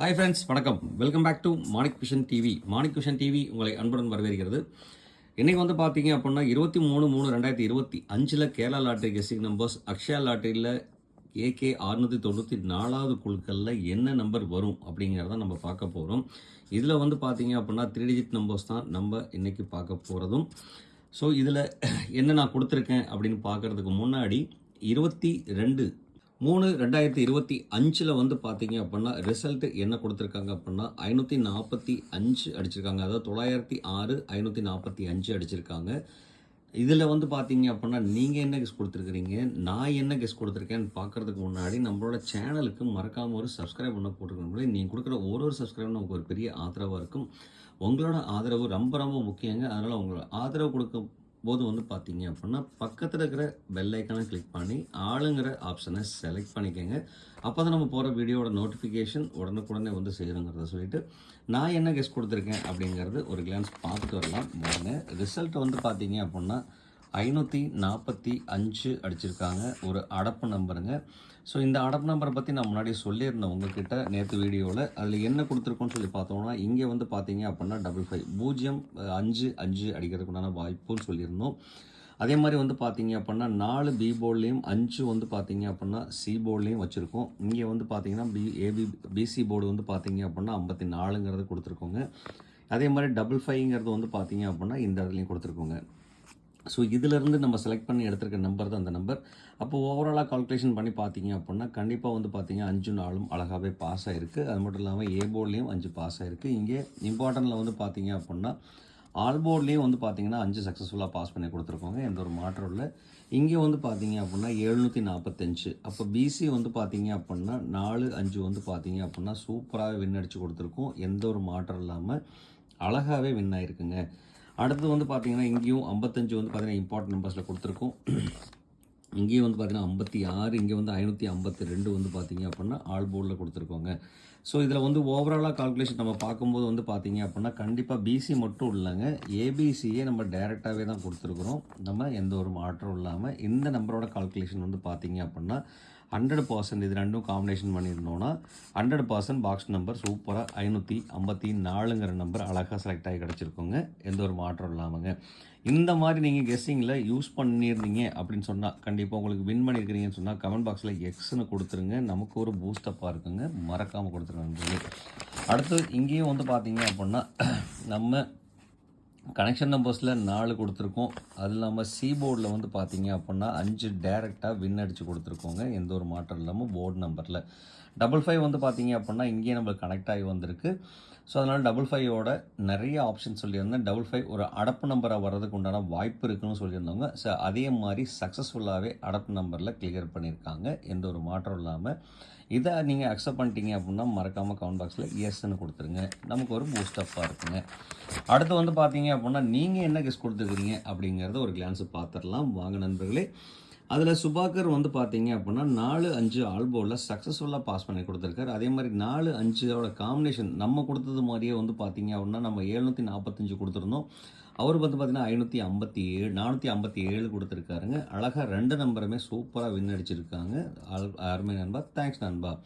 Hi friends வணக்கம். Welcome back to Manik Vision TV Manik Vision TV உங்களை அன்புடன் வரவேற்கிறது. இன்றைக்கி வந்து பார்த்தீங்க அப்படின்னா இருபத்தி மூணு மூணு ரெண்டாயிரத்தி இருபத்தி அஞ்சில் Kerala lottery guessing numbers Akshaya லாட்டரியில் AK அறுநூற்றி தொண்ணூற்றி நாலாவது குழுக்களில் என்ன நம்பர் வரும் அப்படிங்கிறத நம்ம பார்க்க போகிறோம் இதில் வந்து பார்த்தீங்க அப்படின்னா த்ரீ டிஜிட் நம்பர்ஸ் தான் நம்ம இன்றைக்கி பார்க்க போகிறதும் ஸோ இதில் என்ன நான் கொடுத்துருக்கேன் அப்படின்னு பார்க்குறதுக்கு முன்னாடி இருபத்தி ரெண்டு மூணு ரெண்டாயிரத்தி இருபத்தி அஞ்சில் வந்து பார்த்தீங்க அப்படின்னா ரிசல்ட் என்ன கொடுத்துருக்காங்க அப்படின்னா ஐநூற்றி நாற்பத்தி அஞ்சு அடிச்சிருக்காங்க. அதாவது தொள்ளாயிரத்தி ஆறு ஐநூற்றி நாற்பத்தி அஞ்சு அடிச்சிருக்காங்க. இதில் வந்து பார்த்தீங்க அப்படின்னா நீங்கள் என்ன கெஸ் கொடுத்துருக்குறீங்க? நான் என்ன கெஸ் கொடுத்துருக்கேன்னு பார்க்குறதுக்கு முன்னாடி நம்மளோட சேனலுக்கு மறக்காமல் ஒரு சப்ஸ்கிரைப் பண்ண போட்டுருக்கணும் நீங்கள் கொடுக்குற ஒரு ஒரு சப்ஸ்கிரைப் நமக்கு ஒரு பெரிய ஆதரவாக இருக்கும். உங்களோட ஆதரவு ரொம்ப ரொம்ப முக்கியங்க. அதனால் உங்களோட ஆதரவு கொடுக்க போது வந்து பார்த்தீங்க அப்படின்னா பக்கத்தில் இருக்கிற பெல் கிளிக் பண்ணி ஆளுங்கிற ஆப்ஷனை செலக்ட் பண்ணிக்கோங்க. அப்போ தான் நம்ம போகிற வீடியோட நோட்டிஃபிகேஷன் உடனுக்குடனே வந்து செய்கிறோங்கிறத சொல்லிட்டு நான் என்ன கெஸ்ட் கொடுத்துருக்கேன் அப்படிங்கிறது ஒரு கிளான்ஸ் பார்த்துட்டு வரலாம். பாருங்க ரிசல்ட் வந்து பார்த்தீங்க அப்படின்னா ஐநூற்றி நாற்பத்தி அஞ்சு அடிச்சிருக்காங்க. ஒரு அடப்பு நம்பருங்க ஸோ இந்த அடப் நம்பரை பற்றி நான் முன்னாடி சொல்லியிருந்தேன் உங்ககிட்ட நேற்று வீடியோவில் அதில் என்ன கொடுத்துருக்கோன்னு சொல்லி பார்த்தோம்னா இங்கே வந்து பார்த்தீங்க அப்படின்னா டபுள் ஃபைவ் பூஜ்ஜியம் அஞ்சு அஞ்சு அடிக்கிறதுக்குண்டான வாய்ப்புன்னு சொல்லியிருந்தோம். அதே மாதிரி வந்து பார்த்தீங்க அப்படின்னா நாலு பி போர்ட்லேயும் அஞ்சு வந்து பார்த்தீங்க அப்படின்னா சி போர்ட்லேயும் வச்சுருக்கோம். இங்கே வந்து பார்த்தீங்கன்னா பி ஏபி பிசி போர்டு வந்து பார்த்தீங்க அப்படின்னா ஐம்பத்தி நாலுங்கிறது கொடுத்துருக்கோங்க. அதே மாதிரி டபுள் ஃபைவ்ங்கிறது வந்து பார்த்தீங்க அப்படின்னா இந்த இடத்துலையும் கொடுத்துருக்கோங்க. ஸோ இதிலிருந்து நம்ம செலக்ட் பண்ணி எடுத்திருக்க நம்பர் தான் அந்த நம்பர் அப்போ ஓவராலாக கால்குலேஷன் பண்ணி பார்த்தீங்க அப்படின்னா கண்டிப்பாக வந்து பார்த்தீங்க அஞ்சு நாளும் அழகாகவே பாஸ் ஆகிருக்கு அது மட்டும் இல்லாமல் ஏ போர்ட்லேயும் அஞ்சு பாஸ் ஆகிருக்கு இங்கே இம்பார்ட்டண்ட்டில் வந்து பார்த்தீங்க அப்படின்னா ஆல் போர்ட்லேயும் வந்து பார்த்தீங்கன்னா அஞ்சு சக்ஸஸ்ஃபுல்லாக பாஸ் பண்ணி கொடுத்துருக்கோங்க. எந்த ஒரு மாற்றம் இல்லை. இங்கே வந்து பார்த்தீங்க அப்படின்னா எழுநூற்றி நாற்பத்தஞ்சு அப்போ பிசி வந்து பார்த்தீங்க அப்படின்னா நாலு அஞ்சு வந்து பார்த்தீங்க அப்படின்னா சூப்பராகவே வின் அடித்து கொடுத்துருக்கோம். எந்த ஒரு மாற்றம் இல்லாமல் அழகாகவே வின் ஆயிருக்குங்க. அடுத்து வந்து பார்த்தீங்கன்னா இங்கேயும் ஐம்பத்தஞ்சு வந்து பார்த்தீங்கன்னா இம்பார்ட்டன்ட் நம்பர்ஸில் கொடுத்துருக்கோம். இங்கேயும் வந்து பார்த்தீங்கன்னா ஐம்பத்தி ஆறு இங்கே வந்து ஐநூற்றி ஐம்பத்தி ரெண்டு வந்து பார்த்தீங்க அப்படின்னா ஆல் போர்டில் கொடுத்துருக்கோங்க. ஸோ இதில் வந்து ஓவராலாக கால்குலேஷன் நம்ம பார்க்கும்போது வந்து பார்த்தீங்க அப்படின்னா கண்டிப்பாக பிசி மட்டும் இல்லைங்க. ஏபிசியே நம்ம டைரெக்டாகவே தான் கொடுத்துருக்குறோம். நம்ம எந்த ஒரு மாற்றம் இல்லாமல் இந்த நம்பரோட கால்குலேஷன் வந்து பார்த்தீங்க அப்படின்னா ஹண்ட்ரட் பர்சன்ட் இது ரெண்டும் காம்பினேஷன் பண்ணியிருந்தோன்னா ஹண்ட்ரட் பர்சன்ட் பாக்ஸ் நம்பர் சூப்பராக ஐநூற்றி ஐம்பத்தி நாலுங்கிற நம்பர் அழகாக செலக்ட் ஆகி கிடச்சிருக்கோங்க. எந்த ஒரு மாற்றம் இல்லாமங்க. இந்த மாதிரி நீங்கள் கெஸ்ஸிங்கில் யூஸ் பண்ணியிருந்தீங்க அப்படின்னு சொன்னால் கண்டிப்பாக உங்களுக்கு வின் பண்ணியிருக்கிறீங்கன்னு சொன்னால் கமெண்ட் பாக்ஸில் எக்ஸ்னு கொடுத்துருங்க. நமக்கு ஒரு பூஸ்டப்பாக இருக்குங்க. மறக்காமல் கொடுத்துருங்க அடுத்து இங்கேயும் வந்து பார்த்தீங்க அப்படின்னா நம்ம கனெக்ஷன் நம்பர்ஸில் நாலு கொடுத்துருக்கோம். அது இல்லாமல் சி போர்டில் வந்து பார்த்தீங்க அப்படின்னா அஞ்சு டேரெக்டாக வின் அடித்து கொடுத்துருக்கோங்க. எந்த ஒரு மாற்றம் இல்லாமல் போர்டு நம்பரில் டபுள் ஃபைவ் வந்து பார்த்தீங்க அப்படின்னா இங்கேயே நம்மளுக்கு கனெக்ட் ஆகி வந்திருக்கு. ஸோ அதனால் டபுள் ஃபைவோட நிறைய ஆப்ஷன் சொல்லியிருந்தேன். டபுள் ஃபைவ் ஒரு அடப்பு நம்பராக வர்றதுக்கு உண்டான வாய்ப்பு இருக்குன்னு சொல்லியிருந்தவங்க. ஸோ அதே மாதிரி சக்ஸஸ்ஃபுல்லாகவே அடப்பு நம்பரில் கிளியர் பண்ணியிருக்காங்க. எந்த ஒரு மாற்றம் இல்லாமல் இதை நீங்கள் அக்செப்ட் பண்ணிட்டீங்க அப்படின்னா மறக்காமல் கமெண்ட் பாக்ஸில் எஸ்ன்னு கொடுத்துருங்க. நமக்கு ஒரு பூஸ்டப்பாக இருக்குங்க. அடுத்து வந்து பார்த்தீங்க அப்படின்னா நீங்கள் என்ன கெஸ் கொடுத்துருக்கீங்க அப்படிங்கிறத ஒரு கிளான்ஸ் பார்த்துடலாம். வாங்க நண்பர்களே. அதில் சுபாகர் வந்து பார்த்தீங்க அப்படின்னா நாலு அஞ்சு ஆல்போவில் சக்ஸஸ்ஃபுல்லாக பாஸ் பண்ணி கொடுத்துருக்காரு. அதே மாதிரி நாலு அஞ்சோட காம்பினேஷன் நம்ம கொடுத்தது மாதிரியே வந்து பார்த்தீங்க அப்படின்னா நம்ம எழுநூற்றி நாற்பத்தஞ்சு கொடுத்துருந்தோம். அவர் வந்து பார்த்தீங்கன்னா ஐநூற்றி ஐம்பத்தி ஏழு நானூற்றி ஐம்பத்தி ஏழு கொடுத்துருக்காருங்க. அழகாக ரெண்டு நம்பருமே சூப்பராக வின் அடிச்சிருக்காங்க. அல்- அருமை நண்பா. தேங்க்ஸ் நண்பா.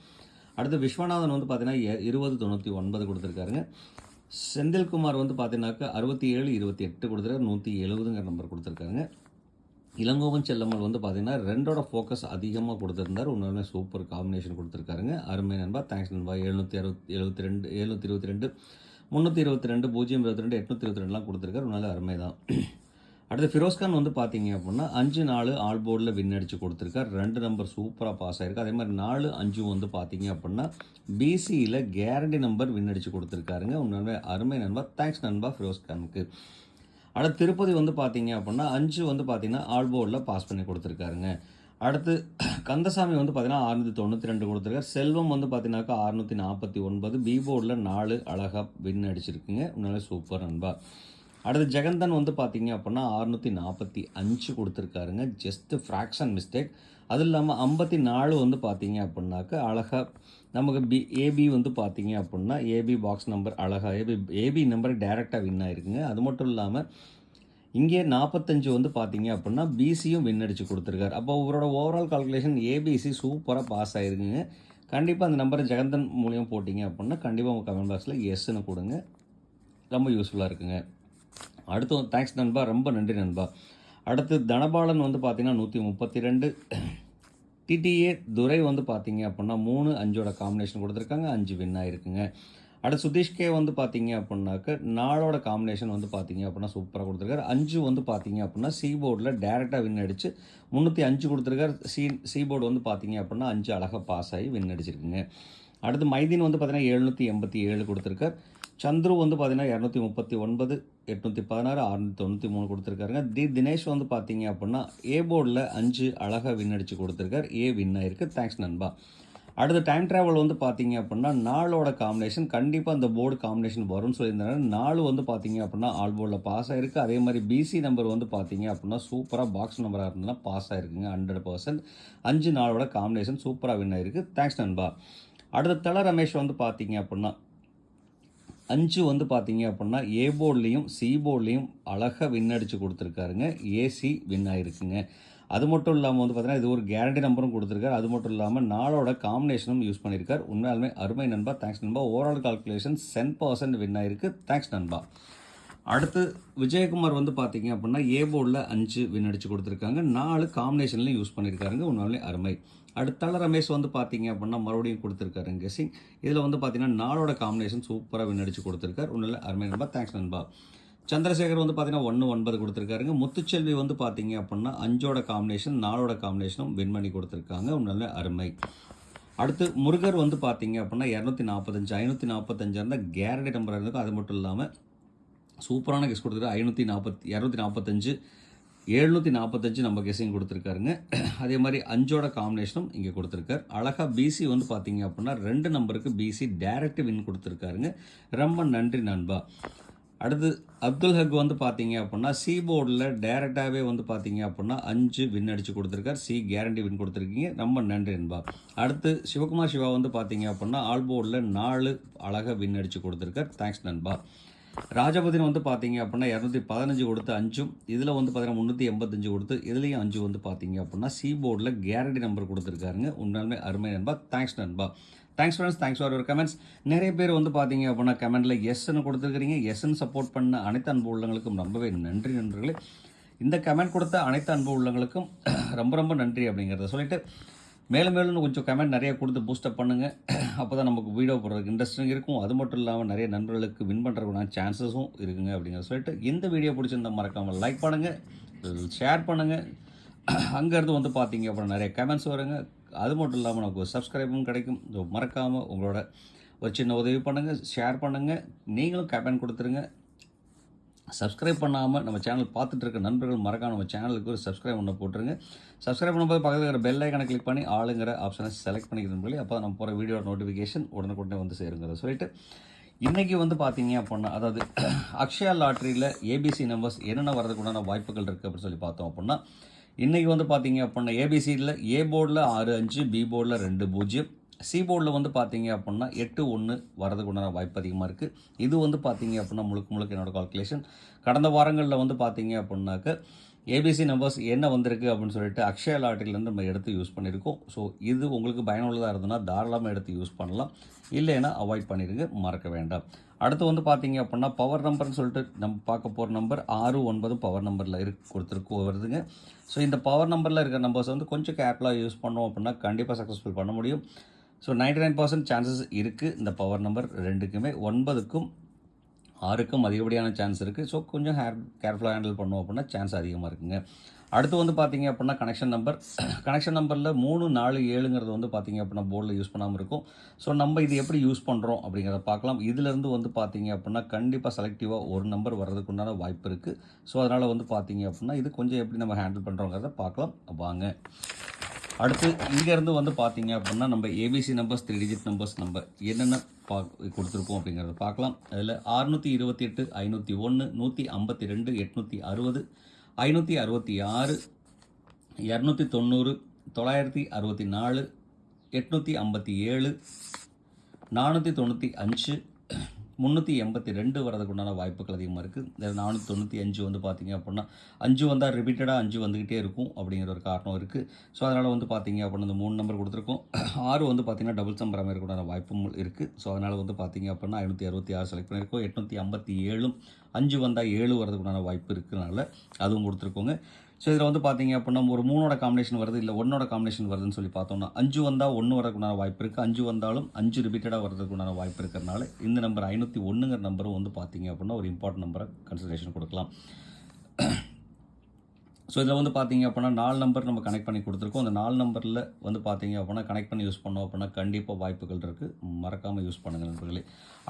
அடுத்து விஸ்வநாதன் வந்து பார்த்தீங்கன்னா இருபது தொண்ணூற்றி ஒன்பது கொடுத்துருக்காருங்க. செந்தில்குமார் வந்து பார்த்தீங்கன்னாக்கா அறுபத்தி ஏழு இருபத்தி எட்டு கொடுத்துருக்காரு. நூற்றி எழுபதுங்கிற நம்பர் கொடுத்துருக்காங்க இளங்கோவன் செல்லம்மல் வந்து பார்த்தீங்கன்னா ரெண்டோட ஃபோக்கஸ் அதிகமாக கொடுத்துருந்தார். உண்மையுமே சூப்பர் காம்பினேஷன் கொடுத்துருக்காருங்க. அருமை நண்பா. தேங்க்ஸ் நண்பா. எழுநூற்றி அறுபத்தி எழுபத்தி ரெண்டு எழுநூற்றி இருபத்தி ரெண்டு முந்நூற்றி இருபத்தி ரெண்டு பூஜ்ஜியம் இருபத்தி ரெண்டு எட்நூற்றி இருபத்தி ரெண்டுலாம் கொடுத்துருக்காரு. உன்னால அருமை தான் அடுத்து ஃபிரோஸ்கான் வந்து பார்த்தீங்க அப்படின்னா அஞ்சு நாலு ஆல் போர்டில் வின் அடித்து கொடுத்துருக்காரு. ரெண்டு நம்பர் சூப்பராக பாஸ் ஆயிருக்கு. அதே மாதிரி நாலு அஞ்சு வந்து பார்த்தீங்க அப்படின்னா பிசியில் கேரண்டி நம்பர் வின் அடித்து கொடுத்துருக்காருங்க. உண்மையுமே அருமை நண்பா. தேங்க்ஸ் நண்பா ஃபிரோஸ்கானுக்கு அடுத்து திருப்பதி வந்து பார்த்தீங்க அப்படின்னா அஞ்சு வந்து பார்த்தீங்கன்னா ஆல்போர்டில் பாஸ் பண்ணி கொடுத்துருக்காருங்க. அடுத்து கந்தசாமி வந்து பார்த்தீங்கன்னா அறுநூற்றி தொண்ணூற்றி ரெண்டு கொடுத்துருக்காரு. செல்வம் வந்து பார்த்தீங்கன்னாக்கா அறுநூற்றி நாற்பத்தி ஒன்பது. பி போர்டில் நாலு அழகாக வின் அடிச்சிருக்குங்க. உண்மையிலே சூப்பர் நண்பா. அடுத்து ஜெகந்தன் வந்து பார்த்தீங்க அப்படின்னா அறுநூற்றி நாற்பத்தி அஞ்சு கொடுத்துருக்காருங்க. ஜஸ்ட் ஃப்ராக்ஷன் மிஸ்டேக் அது இல்லாமல் ஐம்பத்தி நாலு வந்து பார்த்தீங்க அப்படின்னாக்கா அழகாக நமக்கு பி ஏபி வந்து பார்த்தீங்க அப்படின்னா ஏபி பாக்ஸ் நம்பர் அழகாக A B A B number டைரெக்டாக வின் ஆயிருக்குங்க. அது மட்டும் இல்லாமல் இங்கே நாற்பத்தஞ்சு வந்து பார்த்தீங்க அப்படின்னா பிசியும் வின் அடித்து கொடுத்துருக்காரு. அப்போ அவரோட overall calculation A B C சூப்பராக பாஸ் ஆயிருக்குங்க. கண்டிப்பாக அந்த நம்பரை ஜெகந்தன் மூலியம் போட்டிங்க அப்படின்னா கண்டிப்பாக உங்கள் கமெண்ட் பாக்ஸில் எஸ்ன்னு கொடுங்க. ரொம்ப யூஸ்ஃபுல்லாக இருக்குங்க. அடுத்து தேங்க்ஸ் நண்பா. ரொம்ப நன்றி நண்பா. அடுத்து தனபாலன் வந்து பார்த்தீங்கன்னா நூற்றி முப்பத்தி ரெண்டு டிடிஏ துரை வந்து பார்த்தீங்க அப்படின்னா மூணு அஞ்சோட காம்பினேஷன் கொடுத்துருக்காங்க அஞ்சு வின் ஆயிருக்குங்க. அடுத்து சுதீஷ்கே வந்து பார்த்தீங்க அப்படின்னாக்க நாளோட காம்பினேஷன் வந்து பார்த்தீங்க அப்படின்னா சூப்பராக கொடுத்துருக்காரு. அஞ்சு வந்து பார்த்தீங்க அப்படின்னா சி போர்டில் டேரெக்டாக வின் அடித்து முந்நூற்றி அஞ்சு கொடுத்துருக்காரு. சி சி போர்டு வந்து பார்த்தீங்க அப்படின்னா அஞ்சு அழகாக பாஸ் ஆகி வின் அடிச்சிருக்குங்க. அடுத்து மைதீன் வந்து பார்த்தீங்கன்னா எழுநூற்றி எண்பத்தி ஏழு கொடுத்துருக்கார். சந்துரு வந்து பார்த்தீங்கன்னா இரநூத்தி முப்பத்தி ஒன்பது எட்நூற்றி பதினாறு அறுநூத்தி தொண்ணூற்றி மூணு கொடுத்துருக்காருங்க. தி தினேஷ் வந்து பார்த்தீங்க அப்படின்னா ஏ போர்டில் அஞ்சு அழகாக வின் அடித்து கொடுத்துருக்கார். ஏ வின் ஆயிருக்கு. தேங்க்ஸ் நண்பா. அடுத்த டைம் ட்ராவல் வந்து பார்த்தீங்க அப்படின்னா நாளோட காம்பினேஷன் கண்டிப்பாக அந்த போர்டு காம்பினேஷன் வரும்னு சொல்லியிருந்தாங்க நாலு வந்து பார்த்தீங்க அப்படின்னா ஆல் போர்டில் பாஸ் ஆயிருக்கு. அதே மாதிரி பிசி நம்பர் வந்து பார்த்தீங்க அப்படின்னா சூப்பராக பாக்ஸ் நம்பராக இருந்ததுன்னா பாஸ் ஆயிருக்குங்க ஹண்ட்ரட் பர்சன்ட் அஞ்சு நாளோட காம்பினேஷன் சூப்பராக வின் ஆயிருக்கு. தேங்க்ஸ் நண்பா. அடுத்த தல ரமேஷ் வந்து பார்த்தீங்க அப்படின்னா அஞ்சு வந்து பார்த்தீங்க அப்படின்னா ஏ போர்ட்லேயும் சி போர்ட்லேயும் அழகாக வின் அடித்து கொடுத்துருக்காருங்க. ஏசி வின் ஆகிருக்குங்க அது மட்டும் இல்லாமல் வந்து பார்த்தீங்கன்னா இது ஒரு கேரண்டி நம்பரும் கொடுத்துருக்காரு. அது மட்டும் இல்லாமல் நாளோட காம்பினேஷனும் யூஸ் பண்ணியிருக்கார். உண்மையாலுமே அருமை நண்பா. தேங்க்ஸ் நண்பா. Overall calculation cent percent win ஆயிருக்கு. தேங்க்ஸ் நண்பா. அடுத்து விஜயகுமார் வந்து பார்த்தீங்க அப்படின்னா ஏ போர்டில் அஞ்சு வின் அடித்து கொடுத்துருக்காங்க. நாலு காம்பினேஷன்லையும் யூஸ் பண்ணியிருக்காருங்க. உண்மையாலுமே அருமை. அடுத்தால ரமேஷ் வந்து பார்த்தீங்க அப்படின்னா மறுபடியும் கொடுத்துருக்காரு கெஸிங். இதில் வந்து பார்த்தீங்கன்னா நாளோட காம்பினேஷன் சூப்பராக வின் கொடுத்துருக்காரு கொடுத்துருக்காரு. இல்லை அருமை நண்பா. தேங்க்ஸ் நண்பா. சந்திரசேகர் வந்து பார்த்தீங்கன்னா ஒன்று ஒன்பது கொடுத்துருக்காருங்க. முத்துச்செல்வி வந்து பார்த்தீங்க அப்படின்னா அஞ்சோட காம்பினேஷன் நாலோட காம்பினேஷனும் வின் பண்ணி கொடுத்துருக்காங்க. நல்ல அருமை. அடுத்து முருகர் வந்து பார்த்தீங்க அப்படின்னா இரநூத்தி நாற்பத்தஞ்சு ஐநூற்றி நாற்பத்தஞ்சு இருந்தால் கேரண்டி நம்பர் இருந்திருக்கும். அது மட்டும் இல்லாமல் சூப்பரான கெஸ் கொடுத்துருக்காரு. ஐநூற்றி நாற்பத்தி இரநூத்தி நாற்பத்தஞ்சு எழுநூற்றி நாற்பத்தஞ்சு நம்ம கெஸிங் கொடுத்துருக்காருங்க. அதே மாதிரி அஞ்சோட காம்பினேஷனும் இங்கே கொடுத்துருக்காரு. அழகாக பிசி வந்து பார்த்தீங்க அப்படின்னா ரெண்டு நம்பருக்கு பிசி டைரக்ட் வின் கொடுத்துருக்காருங்க. ரொம்ப நன்றி நண்பா. அடுத்து அப்துல் ஹக் வந்து பார்த்தீங்க அப்படின்னா சி போர்டில் டேரெக்டாகவே வந்து பார்த்தீங்க அப்படின்னா அஞ்சு வின் அடித்து கொடுத்துருக்காரு. சி கேரண்டி வின் கொடுத்துருக்கீங்க. ரொம்ப நன்றி என்பா அடுத்து சிவகுமார் சிவா வந்து பார்த்தீங்க அப்படின்னா ஆல் போர்டில் நாலு அழகாக வின் அடித்து கொடுத்துருக்கார். தேங்க்ஸ் நண்பா. ராஜபதினு வந்து பார்த்தீங்க அப்படின்னா இரநூத்தி பதினஞ்சு கொடுத்து அஞ்சும் இதில் வந்து பார்த்தீங்கன்னா முந்நூற்றி எண்பத்தஞ்சு கொடுத்து இதுலேயும் அஞ்சு வந்து பார்த்தீங்க அப்படின்னா சி போர்டில் கேரண்டி நம்பர் கொடுத்துருக்காருங்க. உண்மையாலுமே அருமை நண்பா. தேங்க்ஸ் நண்பா. Thanks friends thanks for your comments நிறைய பேர் வந்து பார்த்தீங்க அப்படின்னா கமெண்ட்டில் எஸ்ன்னு கொடுத்துருக்கிறீங்க. எஸ்ன்னு சப்போர்ட் பண்ண அனைத்து அன்பு உள்ளங்களுக்கும் ரொம்பவே நன்றி நண்பர்களே. இந்த கமெண்ட் கொடுத்த அனைத்து அன்பு உள்ளங்களுக்கும் ரொம்ப ரொம்ப நன்றி அப்படிங்கிறத சொல்லிட்டு மேலும் மேலும் கொஞ்சம் கமெண்ட் நிறைய கொடுத்து பூஸ்டப் பண்ணுங்கள் அப்போ தான் நமக்கு வீடியோ போடுறதுக்கு இன்ட்ரெஸ்டிங் இருக்கும். அது மட்டும் இல்லாமல் நிறைய நண்பர்களுக்கு வின் பண்ணுறதுக்கான சான்சஸும் இருக்குங்க அப்படிங்கிற சொல்லிட்டு இந்த வீடியோ பிடிச்சிருந்தா மறக்காமல் லைக் பண்ணுங்கள் ஷேர் பண்ணுங்கள் அங்கேருந்து வந்து பார்த்தீங்க அப்புறம் நிறைய கமெண்ட்ஸ் வருங்க. அது மட்டும் இல்லாமல் நமக்கு சப்ஸ்கிரைபும் கிடைக்கும். ஸோ மறக்காமல் உங்களோட ஒரு சின்ன உதவி பண்ணுங்கள் ஷேர் பண்ணுங்கள் நீங்களும் கமெண்ட் கொடுத்துருங்க. சப்ஸ்கிரைப் பண்ணாமல் நம்ம சேனல் பார்த்துட்டு இருக்க நண்பர்கள் மறக்காம நம்ம சேனலுக்கு ஒரு சப்ஸ்கிரைப் பண்ண போட்டுருங்க. சப்ஸ்கிரைப் பண்ணும்போது பக்கத்தில் இருக்கிற பெல் ஐக்கனை கிளிக் பண்ணி ஆளுங்கிற ஆப்ஷனை செலக்ட் பண்ணிக்கிறோம் சொல்லி அப்போ நம்ம போகிற வீடியோ நோட்டிஃபிகேஷன் உடனுக்குடனே வந்து சேருங்கிறத சொல்லிட்டு இன்றைக்கி வந்து பார்த்தீங்க அப்படின்னா அதாவது அக்ஷயா லாட்ரியில் ஏபிசி நம்பர்ஸ் என்னென்ன வரதுக்குண்டான வாய்ப்புகள் இருக்குது அப்படின்னு சொல்லி பார்த்தோம் அப்படின்னா இன்றைக்கி வந்து பார்த்தீங்க அப்படின்னா ஏபிசியில் ஏ போர்டில் ஆறு அஞ்சு பி போர்டில் ரெண்டு பூஜ்ஜியம் சீபோர்டில் வந்து பார்த்தீங்க அப்படின்னா எட்டு ஒன்று வரதுக்கு உண்டான வாய்ப்பு அதிகமாக இருக்குது இது வந்து பார்த்தீங்க அப்படின்னா முழுக்க முழுக்க என்னோடய கால்குலேஷன் கடந்த வாரங்களில் வந்து பார்த்தீங்க அப்படின்னாக்க ஏபிசி நம்பர்ஸ் என்ன வந்திருக்கு அப்படின்னு சொல்லிட்டு அக்ஷய லாட்டரியிலேருந்து நம்ம எடுத்து யூஸ் பண்ணியிருக்கோம் ஸோ இது உங்களுக்கு பயனுள்ளதாக இருந்ததுன்னா தாராளமாக எடுத்து யூஸ் பண்ணலாம். இல்லைன்னா அவாய்ட் பண்ணிடுங்க மறக்க வேண்டாம். அடுத்து வந்து பார்த்தீங்க அப்படின்னா பவர் நம்பர்னு சொல்லிட்டு நம்ம பார்க்க போகிற நம்பர் ஆறு ஒன்பது பவர் நம்பரில் இருக்கு கொடுத்துருக்கு வருதுங்க ஸோ இந்த பவர் நம்பரில் இருக்கிற நம்பர்ஸ் வந்து கொஞ்சம் கேர்ஃபுல்லாக யூஸ் பண்ணோம் அப்படின்னா கண்டிப்பாக சக்ஸஸ்ஃபுல் பண்ண முடியும். So ninety nine percent chances இருக்குது இந்த பவர் நம்பர் ரெண்டுக்குமே ஒன்பதுக்கும் ஆறுக்கும் அதிகப்படியான சான்ஸ் இருக்குது ஸோ கொஞ்சம் ஹேர் கேர்ஃபுல்லாக ஹேண்டில் பண்ணோம் அப்படின்னா சான்ஸ் அதிகமாக இருக்குங்க. அடுத்து வந்து பார்த்தீங்க அப்படின்னா கனெக்ஷன் நம்பர் கனெக்ஷன் நம்பரில் மூணு நாலு ஏழுங்கிறது வந்து பார்த்தீங்க அப்படின்னா போர்டில் யூஸ் பண்ணாமல் இருக்கும். ஸோ நம்ம இது எப்படி யூஸ் பண்ணுறோம் அப்படிங்கிறத பார்க்கலாம் இதிலேருந்து வந்து பார்த்தீங்க அப்படின்னா கண்டிப்பாக செலக்டிவாக ஒரு நம்பர் வர்றதுக்குண்டான வாய்ப்பு இருக்குது ஸோ அதனால் வந்து பார்த்தீங்க அப்படின்னா இது கொஞ்சம் எப்படி நம்ம ஹேண்டில் பண்ணுறோங்கிறத பார்க்கலாம் வாங்க. அடுத்து இங்கேருந்து வந்து பார்த்தீங்க அப்படின்னா நம்ம A B C numbers three digit numbers நம்ம என்னென்ன பா கொடுத்துருப்போம் அப்படிங்கிறத பார்க்கலாம் அதில் அறுநூற்றி இருபத்தி எட்டு ஐநூற்றி ஒன்று நூற்றி ஐம்பத்தி ரெண்டு எட்நூற்றி அறுபது ஐநூற்றி அறுபத்தி ஆறு இரநூத்தி தொண்ணூறு தொள்ளாயிரத்தி அறுபத்தி நாலு எட்நூற்றி ஐம்பத்தி ஏழு நானூற்றி தொண்ணூற்றி அஞ்சு முந்நூற்றி எண்பத்தி ரெண்டு வரதுக்கு உண்டான வாய்ப்புகள் அதிகமாக இருக்குது நானூற்றி தொண்ணூற்றி அஞ்சு வந்து பார்த்தீங்க அப்படின்னா அஞ்சு வந்தால் ரிப்பீட்டடாக அஞ்சு வந்துக்கிட்டே இருக்கும் அப்படிங்கிற ஒரு காரணம் இருக்குது ஸோ அதனால் வந்து பார்த்தீங்க அப்படின்னா இந்த மூணு நம்பர் கொடுத்துருக்கோம். ஆறு வந்து பார்த்தீங்கன்னா டபுள் நம்பர் அமைக்கிறதுக்கான வாய்ப்பும் இருக்குது ஸோ அதனால் வந்து பார்த்தீங்க அப்படின்னா ஐநூற்றி அறுபத்தி ஆறு செலக்ட் பண்ணியிருக்கோம் எட்நூற்றி ஐம்பத்தி ஏழும் அஞ்சு வந்தால் ஏழு வரதுக்குண்டான வாய்ப்பு இருக்கிறனால அதுவும் கொடுத்துருக்கோங்க. ஸோ இதில் வந்து பார்த்தீங்க அப்படின்னா ஒரு மூணோட காம்பினேஷன் வருது இல்லை ஒன்னோட காம்பினேஷன் வருதுன்னு சொல்லி பார்த்தோம்னா அஞ்சு வந்தால் ஒன்று வரக்குண்டான வாய்ப்பு இருக்குது அஞ்சு வந்தாலும் அஞ்சு ரிப்பீட்டடாக வரதுக்குண்டான வாய்ப்பு இருக்கிறனால இந்த நம்பர் ஐநூற்றி ஒன்றுங்கிற நம்பரும் வந்து பார்த்தீங்க அப்படின்னா ஒரு இம்பார்ட்டன்ட் நம்பரை கன்சிடரேஷன் கொடுக்கலாம். ஸோ இதில் வந்து பார்த்தீங்க அப்படின்னா நாலு நம்பர் நம்ம கனெக்ட் பண்ணி கொடுத்துருக்கோம். அந்த நாலு நம்பரில் வந்து பார்த்தீங்க அப்படின்னா கனெக்ட் பண்ணி யூஸ் பண்ணோம் அப்படின்னா கண்டிப்பாக வாய்ப்புகள் இருக்குது மறக்காமல் யூஸ் பண்ணுங்கள் நண்பர்களே.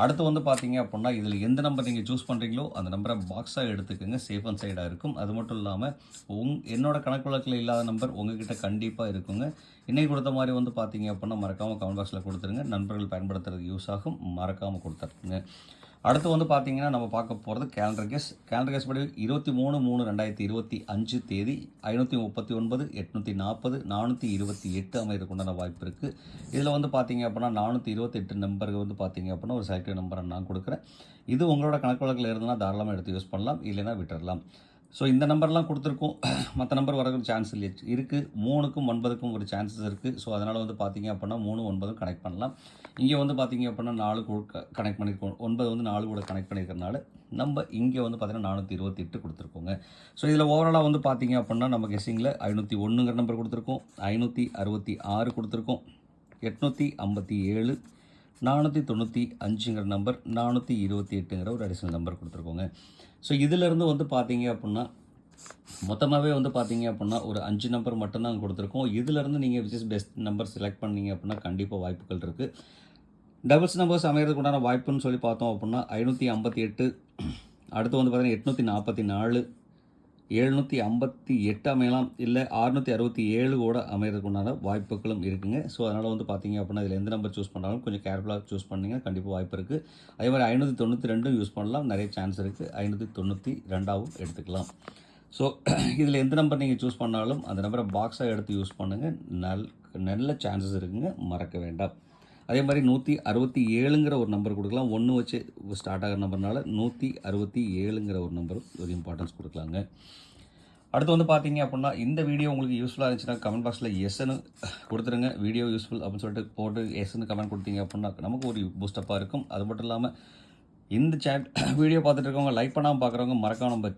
அடுத்து வந்து பார்த்தீங்க அப்படின்னா இதில் எந்த நம்பர் நீங்கள் சூஸ் பண்ணுறீங்களோ அந்த நம்பரை பாக்ஸாக எடுத்துக்கோங்க. சேஃப் அண்ட் சைடாக இருக்கும். அது மட்டும் இல்லாமல் உங் என்னோடய கணக்கு வழக்கில் இல்லாத நம்பர் உங்ககிட்ட கண்டிப்பாக இருக்குங்க. இன்னைக்கு கொடுத்த மாதிரி வந்து பார்த்தீங்க அப்படின்னா மறக்காமல் கமெண்ட் பாக்ஸில் கொடுத்துருங்க. நண்பர்கள் பயன்படுத்துறதுக்கு யூஸ் ஆகும். மறக்காமல் கொடுத்துருங்க. அடுத்து வந்து பார்த்தீங்கன்னா நம்ம பார்க்க போகிறது கேலண்டர் கேஸ் கேலண்டர் கேஸ் படி இருபத்தி மூணு மூணு ரெண்டாயிரத்தி இருபத்தி அஞ்சு தேதி ஐநூற்றி முப்பத்தி ஒன்பது எட்நூற்றி நாற்பது நானூற்றி இருபத்தி எட்டு அமைகிறதுக்கு உண்டான வாய்ப்பு இருக்குது இதில் வந்து பார்த்தீங்க அப்படின்னா நானூற்றி இருபத்தெட்டு நம்பருக்கு வந்து பார்த்தீங்க அப்படின்னா ஒரு சைக்கிள் நம்பரை நான் கொடுக்குறேன். இது உங்களோட கணக்கு வழக்கில் இருந்தால் தாராளமாக எடுத்து யூஸ் பண்ணலாம் இல்லைன்னா விட்டுடலாம் ஸோ இந்த நம்பர்லாம் கொடுத்துருக்கோம். மற்ற நம்பர் வரதுக்கு சான்ஸ் இல்லை இருக்குது மூணுக்கும் ஒன்பதுக்கும் ஒரு சான்சஸ் இருக்குது ஸோ அதனால் வந்து பார்த்திங்க அப்படின்னா மூணு ஒன்பதும் கனெக்ட் பண்ணலாம். இங்கே வந்து பார்த்தீங்க அப்படின்னா நாலு கூட கனெக்ட் பண்ணியிருக்கோம் ஒன்பது வந்து நாலு கூட கனெக்ட் பண்ணியிருக்கறனால நம்ம இங்கே வந்து பார்த்திங்கன்னா நானூற்றி இருபத்தி எட்டு கொடுத்துருக்கோங்க. ஸோ இதில் ஓவராலாக வந்து பார்த்தீங்க அப்படின்னா நம்ம கெஸிங்கில் ஐநூற்றி ஒன்றுங்கிற நம்பர் கொடுத்துருக்கோம். ஐநூற்றி அறுபத்தி ஆறு கொடுத்துருக்கோம். எட்நூற்றி ஐம்பத்தி ஏழு நானூற்றி தொண்ணூற்றி அஞ்சுங்கிற நம்பர் நானூற்றி இருபத்தி எட்டுங்கிற ஒரு அடிஷனல் நம்பர் கொடுத்துருக்கோங்க. ஸோ இதிலேருந்து வந்து பார்த்தீங்க அப்படின்னா மொத்தமாகவே வந்து பார்த்தீங்க அப்படின்னா ஒரு அஞ்சு நம்பர் மட்டும்தான் கொடுத்துருக்கோம். இதிலேருந்து நீங்கள் which is best number select பண்ணீங்க அப்படின்னா கண்டிப்பாக வாய்ப்புகள் இருக்குது டபுள்ஸ் நம்பர்ஸ் அமைகிறதுக்கு உண்டான வாய்ப்புன்னு சொல்லி பார்த்தோம் அப்படின்னா ஐநூற்றி ஐம்பத்தி எட்டு அடுத்து வந்து பார்த்தீங்கன்னா எட்நூற்றி நாற்பத்தி நாலு எழுநூற்றி ஐம்பத்தி எட்டு அமையலாம் இல்லை அறுநூற்றி அறுபத்தி ஏழு கூட அமையறதுக்குண்டான வாய்ப்புகளும் இருக்குங்க. ஸோ அதனால் வந்து பார்த்தீங்க அப்படின்னா இதில் எந்த நம்பர் சூஸ் பண்ணாலும் கொஞ்சம் கேர்ஃபுல்லாக சூஸ் பண்ணிங்கன்னா கண்டிப்பாக வாய்ப்பு இருக்குது அதே மாதிரி ஐநூற்றி தொண்ணூற்றி ரெண்டும் யூஸ் பண்ணலாம். நிறைய சான்ஸ் இருக்குது ஐநூற்றி தொண்ணூற்றி ரெண்டாவும் எடுத்துக்கலாம். ஸோ இதில் எந்த நம்பர் நீங்கள் சூஸ் பண்ணாலும் அந்த நம்பரை பாக்ஸாக எடுத்து யூஸ் பண்ணுங்கள் நல் நல்ல சான்சஸ் இருக்குங்க. மறக்க வேண்டாம். அதே மாதிரி நூற்றி அறுபத்தி ஏழுங்கிற ஒரு நம்பர் கொடுக்கலாம். ஒன்று வச்சு ஸ்டார்ட் ஆகிற நம்பர்னால நூற்றி அறுபத்தி ஏழுங்கிற ஒரு நம்பரும் ஒரு இம்பார்ட்டன்ஸ் கொடுக்கலாங்க. அடுத்து வந்து பார்த்தீங்க அப்படின்னா இந்த வீடியோ உங்களுக்கு யூஸ்ஃபுல்லாக இருந்துச்சுன்னா கமெண்ட் பாக்ஸில் எஸ்ன்னு கொடுத்துருங்க. வீடியோ யூஸ்ஃபுல் அப்படின்னு சொல்லிட்டு போட்டு எஸ்ன்னு கமெண்ட் கொடுத்தீங்க அப்படின்னா நமக்கு ஒரு பூஸ்டப்பாக இருக்கும். அது மட்டும் இல்லாமல் இந்த சேட் வீடியோ பார்த்துட்டு இருக்கவங்க லைக் பண்ணாமல் பார்க்குறவங்க மறக்காம நம்ம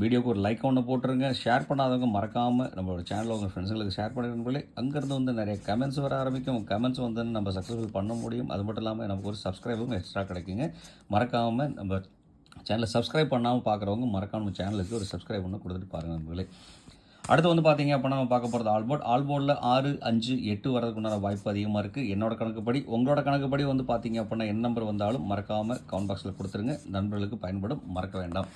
வீடியோக்கு ஒரு லைக் ஒன்று போட்டுருங்க. ஷேர் பண்ணாதவங்க மறக்காமல் நம்மளோட சேனலில் உங்கள் ஃப்ரெண்ட்ஸுங்களுக்கு ஷேர் பண்ணிருக்கீங்களே அங்கேருந்து வந்து நிறைய கமெண்ட்ஸ் வர ஆரம்பிக்கும். கமெண்ட்ஸ் வந்து நம்ம சக்ஸஸ்ஃபுல் பண்ண முடியும். அது மட்டும் இல்லாமல் நமக்கு ஒரு சப்ஸ்கிரைபும் எக்ஸ்ட்ரா கிடைக்குங்க. மறக்காமல் நம்ம சேனலை சப்ஸ்கிரைப் பண்ணாமல் பார்க்குறவங்க மறக்காம நம்ம சேனலுக்கு ஒரு சப்ஸ்கிரைப் ஒன்று கொடுத்துட்டு பாருங்கள் நண்பர்களே. அடுத்து வந்து பார்த்தீங்க அப்படின்னா நம்ம பார்க்க போகிறது ஆல்போர்ட். ஆல்போர்டில் ஆறு அஞ்சு எட்டு வரதுக்கு உண்டான வாய்ப்பு அதிகமாக இருக்குது என்னோட கணக்குப்படி உங்களோட கணக்குப்படி வந்து பார்த்தீங்க அப்படின்னா என்ன நம்பர் வந்தாலும் மறக்காமல் கமெண்ட் பாக்ஸில் கொடுத்துருங்க. நண்பர்களுக்கு பயன்படும். மறக்க வேண்டாம்.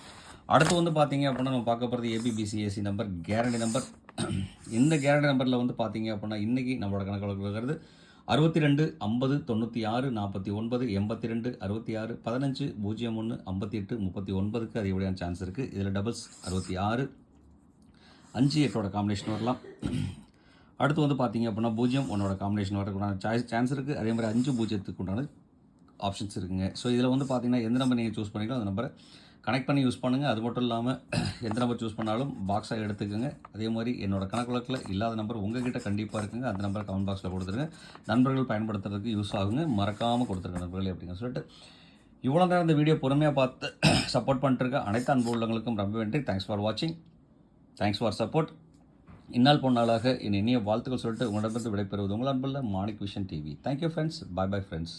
அடுத்து வந்து பார்த்தீங்க அப்படின்னா நம்ம பார்க்க போகிறது A B B C S C number guarantee number இந்த கேரண்டி நம்பரில் வந்து பார்த்தீங்க அப்படின்னா இன்றைக்கி நம்மளோட கணக்கு இருக்கிறது அறுபத்தி ரெண்டு ஐம்பது தொண்ணூற்றி ஆறு நாற்பத்தி ஒன்பது எண்பத்தி ரெண்டு அறுபத்தி ஆறு பதினஞ்சு பூஜ்ஜியம் ஒன்று ஐம்பத்தி எட்டு முப்பத்தி ஒன்பதுக்கு அதிகப்படியான சான்ஸ் இருக்குது இதில் டபுள்ஸ் அறுபத்தி ஆறு அஞ்சு எட்டோட காம்பினேஷன் வரலாம். அடுத்து வந்து பார்த்தீங்க அப்படின்னா பூஜ்ஜியம் ஒன்னோட காம்பினேஷன் வரதுக்குண்டான சாய்ஸ் சான்ஸ் இருக்குது அதே மாதிரி அஞ்சு பூஜ்ஜியத்துக்கு உண்டான ஆப்ஷன்ஸ் இருக்குங்க. ஸோ இதில் வந்து பார்த்தீங்கன்னா எந்த நம்பர் நீங்கள் சூஸ் பண்ணிக்கலாம் அந்த நம்பரை கனெக்ட் பண்ணி யூஸ் பண்ணுங்கள் அது மட்டும் இல்லாமல் எந்த நம்பர் சூஸ் பண்ணாலும் பாக்ஸாக எடுத்துக்கோங்க. அதே மாதிரி என்னோடய கணக்கு வழக்கில் இல்லாத நம்பர் உங்ககிட்ட கண்டிப்பாக இருக்குங்க. அந்த நம்பரை கமெண்ட் பாக்ஸில் கொடுத்துருங்க. நண்பர்கள் பயன்படுத்துறதுக்கு யூஸ் ஆகுங்க. மறக்காமல் கொடுத்துருங்க நண்பர்களே அப்படின்னு சொல்லிட்டு. இவ்வளோ நேரம் இந்த வீடியோ பொறுமையாக பார்த்து சப்போர்ட் பண்ணிட்டு அனைத்து அன்பு உள்ளவங்களுக்கும் ரொம்ப நன்றி. தேங்க்ஸ் ஃபார் வாட்சிங் தேங்க்ஸ் ஃபார் சப்போர்ட் இந்நாள் பொன்னாளாக என் இனிய வாழ்த்துக்கள் சொல்லிட்டு உங்களிடமிருந்து விடைபெறுவது உங்கள் அன்புள்ள Manik Vision TV thank you friends bye bye friends